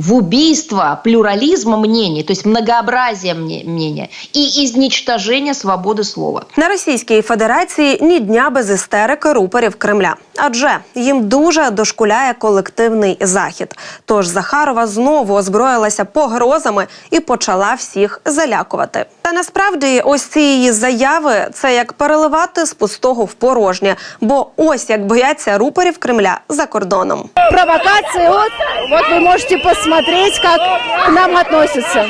в убийство плюрализма мнений, то есть многообразия мне- мнения и изничтожения свободы слова. На Російській Федерації ні дня без істерики рупорів Кремля, адже їм дуже дошкуляє колективний захід. Тож Захарова знову озброїлася погрозами і почала всіх залякувати. Та насправді, ось ці її заяви це як переливати з пустого в порожнє, бо ось як бояться рупорів Кремля за кордоном. провокации. Вот, вот вы можете посмотреть, как к нам относятся.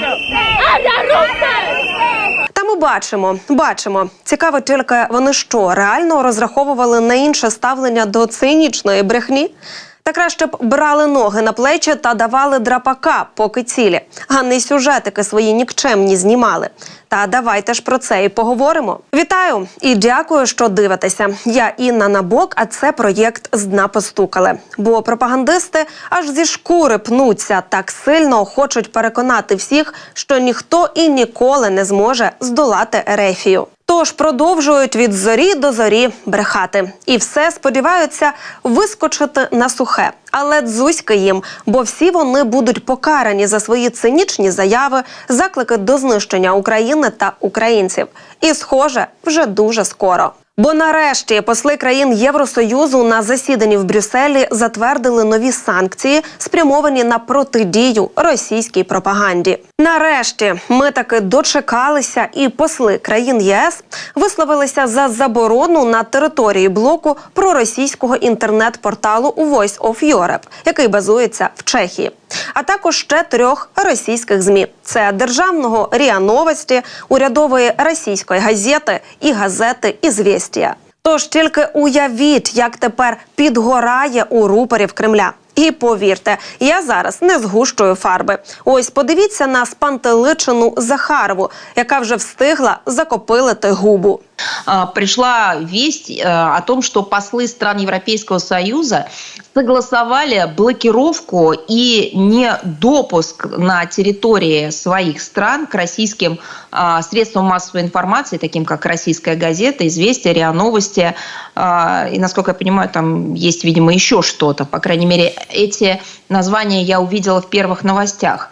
Та ми бачимо, бачимо. Цікаво тільки вони що реально розраховували на інше ставлення до цинічної брехні. Та краще б брали ноги на плечі та давали драпака, поки цілі, а не сюжетики свої нікчемні знімали. Та давайте ж про це і поговоримо. Вітаю і дякую, що дивитеся. Я Інна Набок, а це проєкт з дна постукали. Бо пропагандисти аж зі шкури пнуться так сильно хочуть переконати всіх, що ніхто і ніколи не зможе здолати Ерефію. Тож продовжують від зорі до зорі брехати, і все сподіваються вискочити на сухе. Але дзузьки їм, бо всі вони будуть покарані за свої цинічні заяви, заклики до знищення України та українців. І, схоже, вже дуже скоро. Бо нарешті посли країн Євросоюзу на засіданні в Брюсселі затвердили нові санкції, спрямовані на протидію російській пропаганді. Нарешті ми таки дочекалися, і посли країн ЄС висловилися за заборону на території блоку проросійського інтернет-порталу Voice of Europe, який базується в Чехії. А також ще трьох російських змі: це державного РІА Новості, урядової російської газети і газети «Ізвєстія». Тож тільки уявіть, як тепер підгорає у рупорів Кремля. І повірте, я зараз не згущую фарби. Ось подивіться на спантеличену Захарову, яка вже встигла закопилити губу. Прийшла э, о том, что послы стран Европейского Союза согласовали блокировку и не допуск на территории своих стран к российским а, средствам массовой информации, таким как «Российская газета», «Известия», РИА Новости. А, И, насколько я понимаю, там есть, видимо, еще что-то. По крайней мере, эти названия я увидела в первых новостях.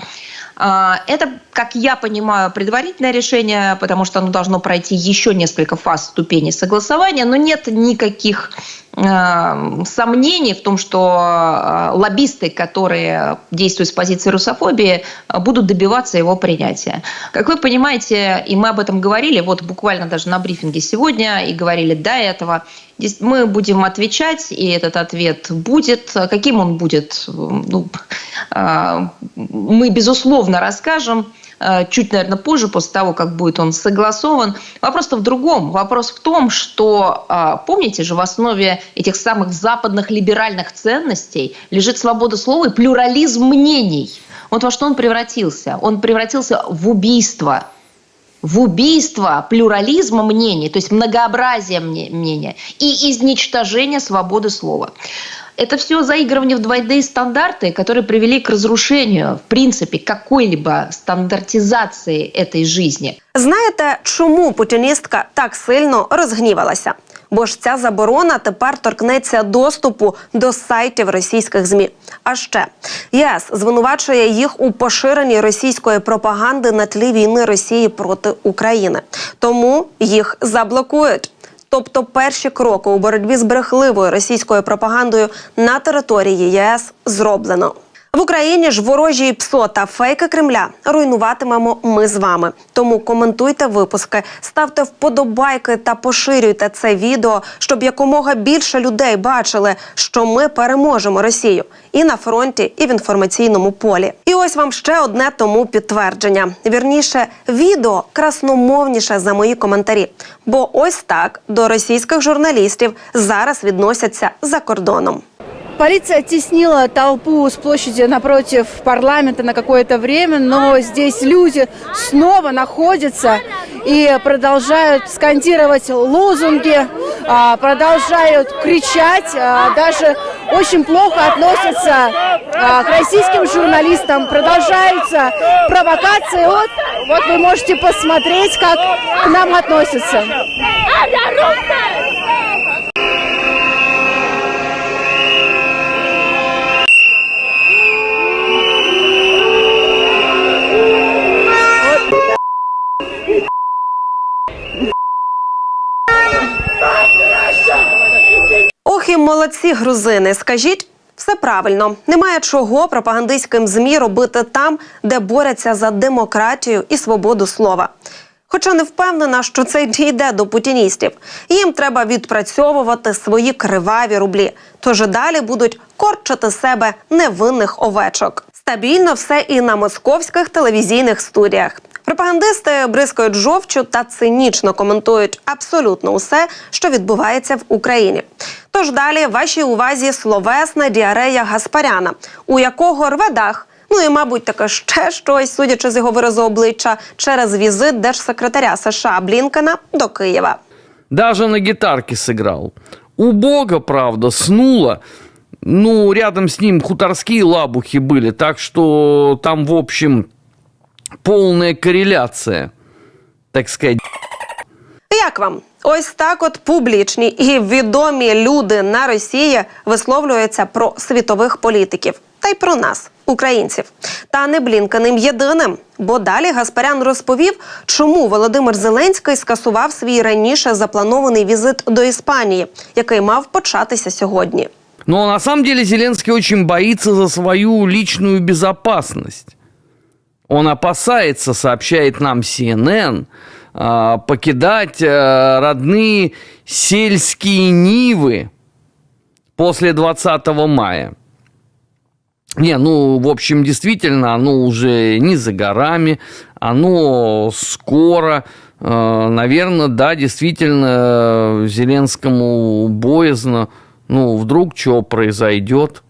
А, Это, как я понимаю, предварительное решение, потому что оно должно пройти еще несколько фаз ступеней согласования, но нет никаких э, сомнений в том, что э, лоббисты, которые действуют с позиции русофобии, э, будут добиваться его принятия. Как вы понимаете, и мы об этом говорили, вот буквально даже на брифинге сегодня, и говорили до этого, мы будем отвечать, и этот ответ будет. Каким он будет, ну, э, мы, безусловно, расскажем чуть, наверное, позже, после того, как будет он согласован. Вопрос-то в другом. Вопрос в том, что, э, помните же, в основе этих самых западных либеральных ценностей лежит свобода слова и плюрализм мнений. Вот во что он превратился. Он превратился в убийство в убийство плюрализма мнений, то есть многообразия мне- мнения и изничтожение свободы слова. Это все заигрывание в двойные стандарты, которые привели к разрушению, в принципе, какой-либо стандартизации этой жизни. Знаєте, чому путіністка так сильно розгнівалася? Бо ж ця заборона тепер торкнеться доступу до сайтів російських змі. А ще ЄС звинувачує їх у поширенні російської пропаганди на тлі війни Росії проти України. Тому їх заблокують. Тобто перші кроки у боротьбі з брехливою російською пропагандою на території ЄС зроблено. В Україні ж ворожі ПСО та фейки Кремля руйнуватимемо ми з вами. Тому коментуйте випуски, ставте вподобайки та поширюйте це відео, щоб якомога більше людей бачили, що ми переможемо Росію і на фронті, і в інформаційному полі. І ось вам ще одне тому підтвердження. Вірніше, відео красномовніше за мої коментарі. Бо ось так до російських журналістів зараз відносяться за кордоном. Полиция оттеснила толпу с площади напротив парламента на какое-то время, но здесь люди снова находятся и продолжают скандировать лозунги, а, продолжают кричать, а, даже очень плохо относятся а, к российским журналистам. Продолжаются провокации. Вот, вот вы можете посмотреть, как к нам относятся. Молодці грузини, скажіть. Все правильно, немає чого пропагандистським змі робити там, де борються за демократію і свободу слова. Хоча не впевнена, що це дійде до путіністів. Їм треба відпрацьовувати свої криваві рублі. Тож далі будуть корчити себе невинних овечок. Стабільно все і на московських телевізійних студіях. Пропагандисти бризкають жовчу та цинічно коментують абсолютно усе, що відбувається в Україні. Тож далі вашій увазі словесна діарея Гаспаряна, у якого рве дах. Ну і, мабуть, таке ще щось, судячи з його виразу обличчя, через візит держсекретаря США Блінкена до Києва. Даже на гитарке сыграл. Бога, правда, снуло. Ну, рядом с ним хуторские лабухи были, так что там, в общем, полная корреляция, так сказать. Як вам? Ось так от публічні і відомі люди на Росії висловлюються про світових політиків та й про нас, українців. Та не Блінкеним єдиним. Бо далі Гаспарян розповів, чому Володимир Зеленський скасував свій раніше запланований візит до Іспанії, який мав початися сьогодні. Но на самом деле Зеленский очень боится за свою личную безопасность. Он опасается, сообщает нам CNN, покидать а, родные сельские нивы после 20 мая. Не, ну, в общем, действительно, оно уже не за горами, оно скоро. Э, Наверное, да, действительно, Зеленскому боязно, ну, вдруг что произойдет.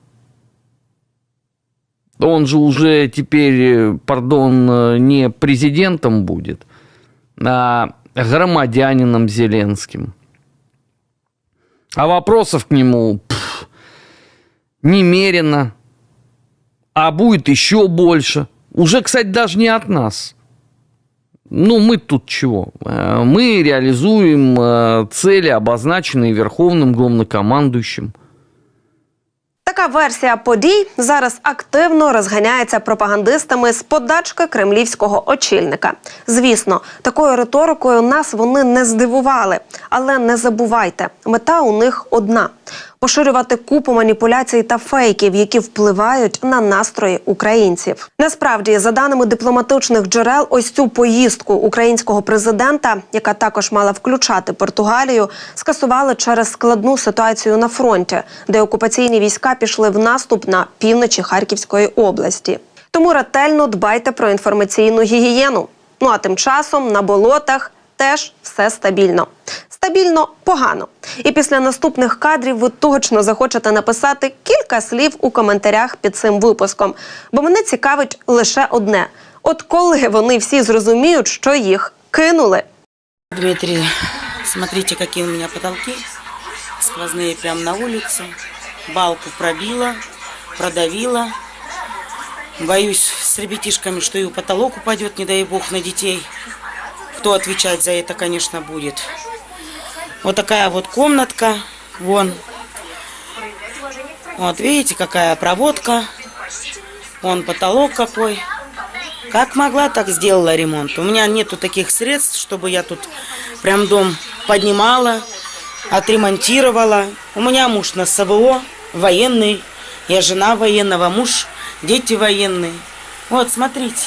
Он же уже теперь, э, пардон, э, не президентом будет, а громадянином Зеленским. А вопросов к нему пф, немерено а будет еще больше. Уже, кстати, даже не от нас. Ну, мы тут чего? Э, Мы реализуем э, цели, обозначенные Верховным Главнокомандующим. Така версія подій зараз активно розганяється пропагандистами з подачки кремлівського очільника. Звісно, такою риторикою нас вони не здивували, але не забувайте, мета у них одна. Поширювати купу маніпуляцій та фейків, які впливають на настрої українців. Насправді, за даними дипломатичних джерел, ось цю поїздку українського президента, яка також мала включати Португалію, скасували через складну ситуацію на фронті, де окупаційні війська пішли в наступ на півночі Харківської області. Тому ретельно дбайте про інформаційну гігієну. Ну а тим часом на болотах теж все стабільно. Стабільно погано. І після наступних кадрів ви точно захочете написати кілька слів у коментарях під цим випуском. Бо мене цікавить лише одне: от коли вони всі зрозуміють, що їх кинули. Дмитрий, смотрите, какие у меня потолки. Сквозные прям на улице. Балку пробила, продавила. Боюсь с ребятишками, что и потолок упадет, не дай бог, на детей. Кто отвечать за это, конечно, будет. Вот такая вот комнатка. Вон. Вот, видите, какая проводка. Вон потолок какой. Как могла, так сделала ремонт. У меня нету таких средств, чтобы я тут прям дом поднимала, отремонтировала. У меня муж на СВО, военный. Я жена военного, муж, дети военные. Вот, смотрите.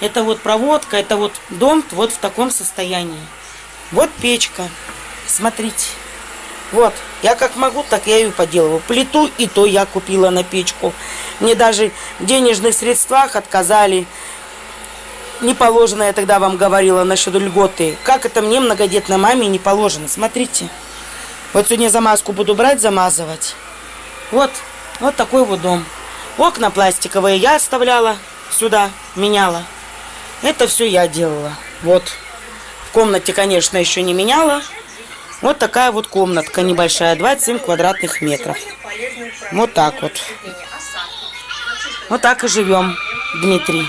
Это вот проводка, это вот дом вот в таком состоянии. Вот печка. Смотрите. Вот, я как могу, так я ее поделываю. Плиту и то я купила на печку. Мне даже в денежных средствах отказали. Не положено, я тогда вам говорила насчет льготы. Как это мне, многодетной маме, не положено? Смотрите. Вот сегодня замазку буду брать, замазывать. Вот, вот такой вот дом. Окна пластиковые я оставляла сюда, меняла. Это все я делала. Вот. В комнате, конечно, еще не меняла. Вот такая вот комнатка небольшая, 27 квадратных метров. Вот так вот. Вот так и живем, Дмитрий.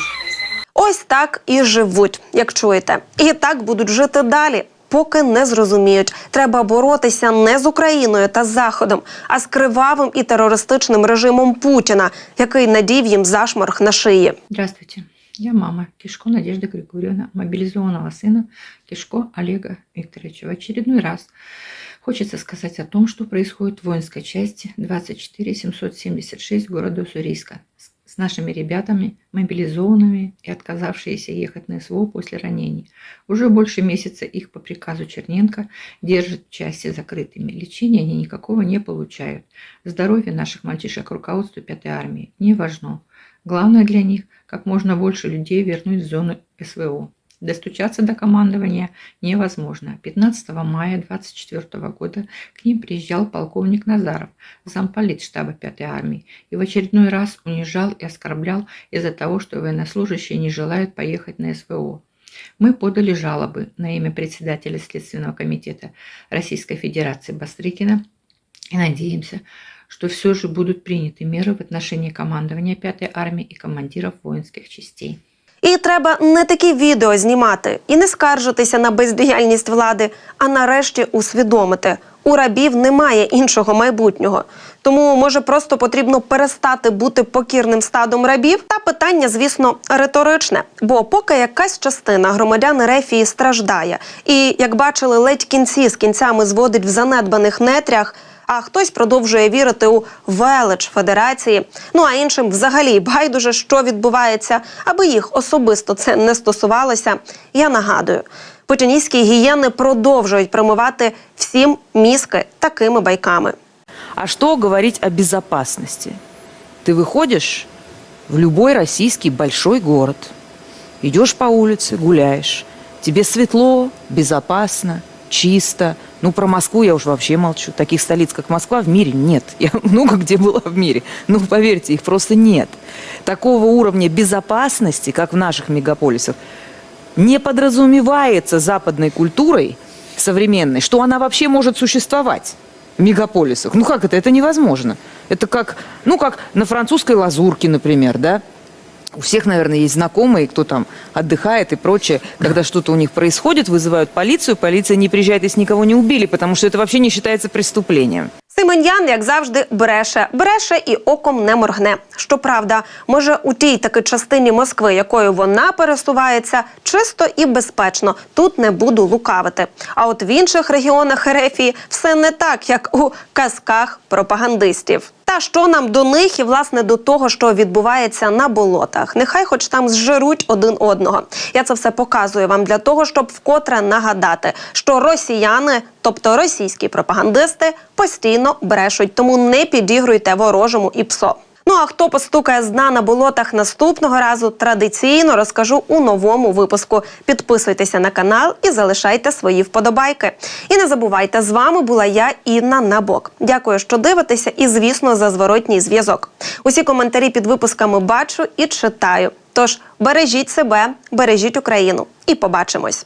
Ось так і живуть, як чуєте. І так будуть жити далі. Поки не зрозуміють, треба боротися не з Україною та Заходом, а з кривавим і терористичним режимом Путіна, який надів їм зашморг на шиї. Здравствуйте. Я мама Кишко Надежда Григорьевна, мобилизованного сына Кишко Олега Викторовича. В очередной раз Хочется сказать о том, что происходит в воинской части 24 776 города Уссурийска с нашими ребятами, мобилизованными и отказавшиеся ехать на СВО после ранений. Уже больше месяца их по приказу Черненко держат в части закрытыми. Лечения они никакого не получают. Здоровье наших мальчишек руководству 5 армии не важно. Главное для них – как можно больше людей вернуть в зону СВО. Достучаться до командования невозможно. 15 мая 2024 года к ним приезжал полковник Назаров, замполит штаба 5 армии, и в очередной раз унижал и оскорблял из-за того, что военнослужащие не желают поехать на СВО. Мы подали жалобы на имя председателя Следственного комитета Российской Федерации Бастрыкина и надеемся, что все же будут приняты меры в отношении командования 5 армии и командиров воинских частей. І треба не такі відео знімати і не скаржитися на бездіяльність влади, а нарешті усвідомити. У рабів немає іншого майбутнього. Тому може просто потрібно перестати бути покірним стадом рабів. Та питання, звісно, риторичне. Бо поки якась частина громадян Рефії страждає, і як бачили, ледь кінці з кінцями зводить в занедбаних нетрях. А хтось продовжує вірити у велич федерації. Ну а іншим взагалі байдуже, що відбувається, аби їх особисто це не стосувалося. Я нагадую, путіністські гієни продовжують промивати всім мізки такими байками. А что говорить о безопасности? Ты выходишь в любой российский большой город, идешь по улице, гуляешь, тебе светло, безопасно, чисто. Ну, про Москву я уж вообще молчу. Таких столиц, как Москва, в мире нет. Я много где была в мире. Ну, поверьте, их просто нет. Такого уровня безопасности, как в наших мегаполисах, не подразумевается западной культурой современной, что она вообще может существовать в мегаполисах. Ну как это? Это невозможно. Это как, ну как на французской лазурке, например, да? У всех, наверное, есть знакомые, кто там отдыхает и прочее. Когда что-то у них происходит, вызывают полицию, полиция не приезжает, если никого не убили, потому что это вообще не считается преступлением. Семен'ян, як завжди, бреше, бреше і оком не моргне. Щоправда, може у тій таки частині Москви, якою вона пересувається, чисто і безпечно. Тут не буду лукавити. А от в інших регіонах Ерефії все не так, як у казках пропагандистів. Та що нам до них і власне до того, що відбувається на болотах. Нехай хоч там зжируть один одного. Я це все показую вам для того, щоб вкотре нагадати, що росіяни, тобто російські пропагандисти, постійно брешуть, тому не підігруйте ворожому і псо. Ну а хто постукає з дна на болотах наступного разу, традиційно розкажу у новому випуску. Підписуйтеся на канал і залишайте свої вподобайки. І не забувайте, з вами була я, Інна Набок. Дякую, що дивитеся, і звісно, за зворотній зв'язок. Усі коментарі під випусками бачу і читаю. Тож бережіть себе, бережіть Україну і побачимось.